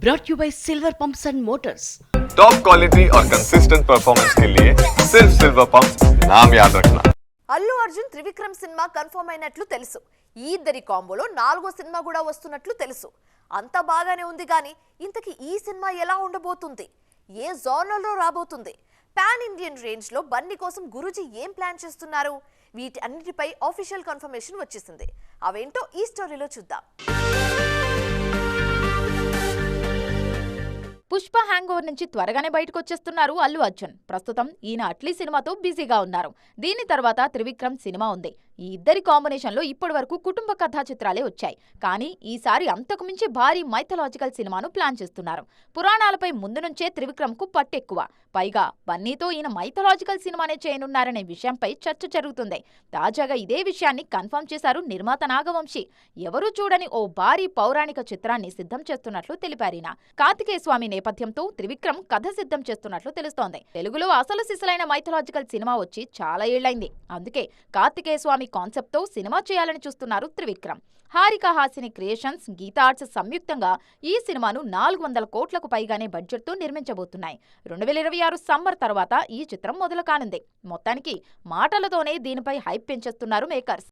brought you by Silver Pumps and Motors. Top quality और consistent performance के लिए सिर्फ सिल्वर पंप नाम याद रखना అల్లు అర్జున్ త్రివిక్రమ్ సినిమా కన్ఫర్మ్ అయినట్లు తెలుసు ఈ ఇద్దరి కాంబోలో నాలుగో సినిమా కూడా వస్తున్నట్లు తెలుసు అంత బాగానే ఉంది కానీ ఇంతకీ ఈ సినిమా ఎలా ఉండబోతుంది ఏ జోనర్లో రాబోతుంది పాన్ ఇండియన్ రేంజ్ లో బన్నీ కోసం గురూజీ ఏం ప్లాన్ చేస్తున్నారు వీటి అన్నిటిపై ఆఫీషియల్ కన్ఫర్మేషన్ వచ్చేసింది అవేంటో ఈ స్టోరీలో చూద్దాం హ్యాంగ్ ఓవర్ నుంచి త్వరగానే బయటకు వచ్చేస్తున్నారు అల్లు అర్జున్. ప్రస్తుతం ఈయన అట్లీ సినిమాతో బిజీగా ఉన్నారు. దీని తర్వాత త్రివిక్రమ్ సినిమా ఉంది. ఈ ఇద్దరి కాంబినేషన్లో ఇప్పటి వరకు కుటుంబ కథా చిత్రాలే వచ్చాయి. కానీ ఈసారి అంతకుమించి భారీ మైథలాజికల్ సినిమాను ప్లాన్ చేస్తున్నారు. పురాణాలపై ముందు నుంచే త్రివిక్రమ్కు పట్టెక్కువ. పైగా బన్నీతో ఈయన మైథలాజికల్ సినిమానే చేయనున్నారనే విషయంపై చర్చ జరుగుతుంది. తాజాగా ఇదే విషయాన్ని కన్ఫర్మ్ చేశారు నిర్మాత నాగవంశీ. ఎవరూ చూడని ఓ భారీ పౌరాణిక చిత్రాన్ని సిద్ధం చేస్తున్నట్లు తెలిపారీన కార్తికేయ స్వామి నేపథ్యంతో త్రివిక్రమ్ కథ సిద్ధం చేస్తున్నట్లు తెలుస్తోంది. తెలుగులో అసలు సిసలైన మైథలాజికల్ సినిమా వచ్చి చాలా ఏళ్ళైంది అందుకే కార్తికేయ స్వామి కాన్సెప్ట్తో సినిమా చేయాలని చూస్తున్నారు త్రివిక్రమ్. హారిక హాసిని క్రియేషన్స్ గీతా ఆర్ట్స్ సంయుక్తంగా ఈ సినిమాను నాలుగు వందల కోట్లకు పైగానే బడ్జెట్తో నిర్మించబోతున్నాయి. రెండు వేల ఇరవై ఆరు సమ్మర్ తర్వాత ఈ చిత్రం మొదలు కానుంది మొత్తానికి మాటలతోనే దీనిపై హైప్ పెంచేస్తున్నారు మేకర్స్.